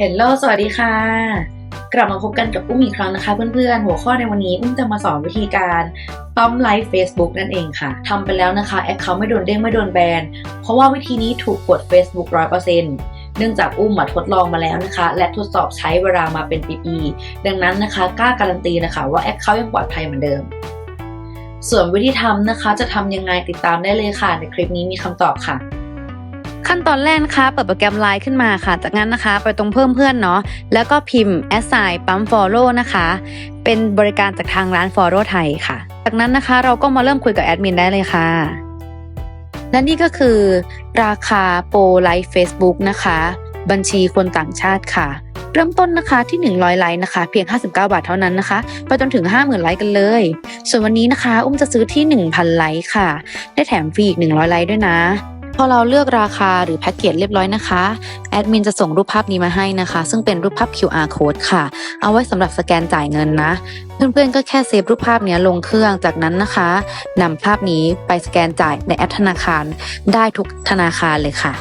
เฮลโลสวัสดีค่ะ กลับมาพบกันกับอุ้มอีกครั้งนะคะเพื่อนๆ หัวข้อในวันนี้อุ้มจะมาสอนวิธีการปั๊มไลฟ์ Facebook นั่นเองค่ะทำไปแล้วนะคะแอคเคาท์ไม่โดนเด้งไม่โดนแบน เพราะว่าวิธีนี้ถูกกด Facebook 100%เนื่องจากอุ้มมาทดลองมาแล้วนะคะ และทดสอบใช้เวลามาเป็นปีๆดังนั้นนะคะกล้าการันตีนะคะว่าแอคเคาท์ยังปลอดภัยเหมือนเดิม ส่วนวิธีทำนะคะจะทำยังไงติดตามได้เลยค่ะ ในคลิปนี้มีคำตอบค่ะ ขั้นตอนแรกนะคะ เปิดโปรแกรม Line ขึ้นมาค่ะ จากนั้นนะคะ ไปตรงเพิ่มเพื่อนเนาะ แล้วก็พิมพ์ assign ปั๊ม follow นะคะ เป็นบริการจากทางร้าน follow ไทยค่ะ จากนั้นนะคะเราก็มาเริ่มคุยกับแอดมินได้เลยค่ะ และนี่ก็คือ ราคาโปรไลฟ์ Facebook นะคะ บัญชีคนต่างชาติค่ะ เริ่มต้นนะคะที่ 100 ไลค์นะคะ เพียง 59 บาทเท่านั้นนะคะ ไปจนถึง 50,000 ไลค์กันเลย ส่วนวันนี้นะคะ อุ้มจะซื้อที่ 1,000 ไลค์ค่ะ ได้แถมฟรีอีก 100 ไลค์ด้วยนะ พอเราเลือกราคาหรือแพ็กเกจเรียบร้อยนะคะแอดมินจะส่งรูปภาพนี้มาให้นะคะ ซึ่งเป็นรูปภาพ QR code ค่ะ เอาไว้สำหรับสแกนจ่ายเงินนะ เพื่อนๆก็แค่เซฟรูปภาพนี้ลงเครื่องจากนั้นนะคะนำภาพนี้ไปสแกนจ่ายในแอปธนาคาร ได้ทุกธนาคารเลยค่ะ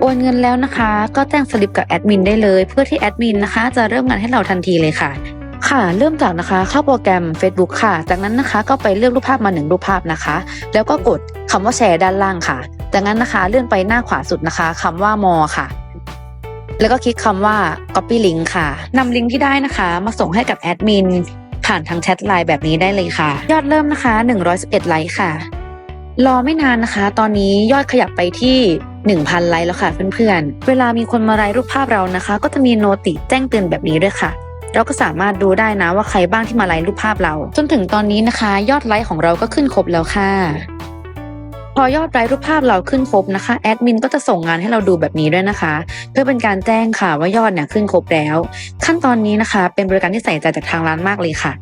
โอนเงินแล้วนะคะ ก็แจ้งสลิปกับแอดมินได้เลย เพื่อที่แอดมินนะคะ จะเริ่มงานให้เราทันทีเลยค่ะ ค่ะเริ่มจากนะคะเข้าโปรแกรม Facebook ค่ะ จากนั้นนะคะก็ไปเลือกรูปภาพมาหนึ่งรูปภาพนะคะ แล้วก็กดคำว่าแชร์ด้านล่างค่ะ จากนั้นนะคะเลื่อนไปหน้าขวาสุดนะคะคำว่า more ค่ะ แล้วก็คลิกคำว่า copy link ค่ะนำลิงก์ที่ได้นะคะ มาส่งให้กับแอดมินผ่านทางแชทไลน์แบบนี้ได้เลยค่ะ ยอดเริ่มนะคะ 111ไลค์ค่ะ รอไม่นานนะคะ ตอนนี้ยอดขยับไปที่1,000ไลค์แล้วค่ะเพื่อนๆ เวลามีคนมาไลค์รูปภาพเรานะคะ ก็จะมีโนติแจ้งเตือนแบบนี้ด้วยค่ะ เราก็สามารถดูได้นะว่าใครบ้างที่มาไลค์รูปภาพเรา จนถึงตอนนี้นะคะ ยอดไลค์ของเราก็ขึ้นครบแล้วค่ะ พอยอดไลค์รูปภาพเราขึ้นครบนะคะแอดมินก็จะส่งงานให้เราดูแบบนี้ด้วยนะคะ เพื่อเป็นการแจ้งค่ะว่ายอดเนี่ยขึ้นครบแล้ว ขั้นตอนนี้นะคะ เป็นบริการที่ใส่ใจจากทางร้านมากเลยค่ะ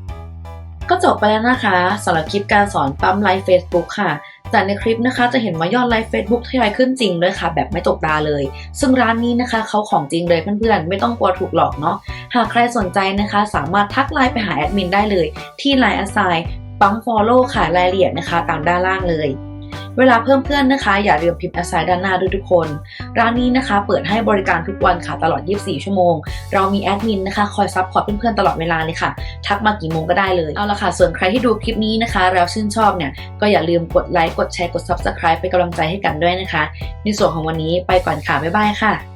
ก็จบไปแล้วนะคะสำหรับคลิปการสอนปั๊มไลฟ์ Facebook ค่ะ จากในคลิปนะคะจะเห็นว่ายอดไลฟ์ Facebook ทยอยขึ้นจริงด้วยค่ะ แบบไม่ตกตาเลย ซึ่งร้านนี้นะคะเขาของจริงเลยเพื่อนๆ ไม่ต้องกลัวถูกหลอกเนาะหากใครสนใจนะคะ สามารถทักไลน์ไปหาแอดมินได้เลย ที่ไลน์อาไซปั๊มฟอลโล่ค่ะรายละเอียดนะคะ ตามด้านล่างเลย เวลาเพิ่มเพื่อนนะคะ อย่าลืมพิมพ์ Assign ด้านหน้าด้วยทุกคน ร้านนี้นะคะเปิดให้บริการทุกวันค่ะตลอด 24 ชั่วโมง เรามีแอดมินนะคะคอยซับพอร์ตเพื่อนๆตลอดเวลาเลยค่ะ ทักมากี่โมงก็ได้เลยเอาละค่ะ ส่วนใครที่ดูคลิปนี้นะคะ แล้วชื่นชอบเนี่ยก็อย่าลืมกดไลค์กดแชร์กด Subscribe เป็นกำลังใจให้กันด้วยนะคะ ในส่วนของวันนี้ไปก่อนค่ะบ๊ายบายค่ะ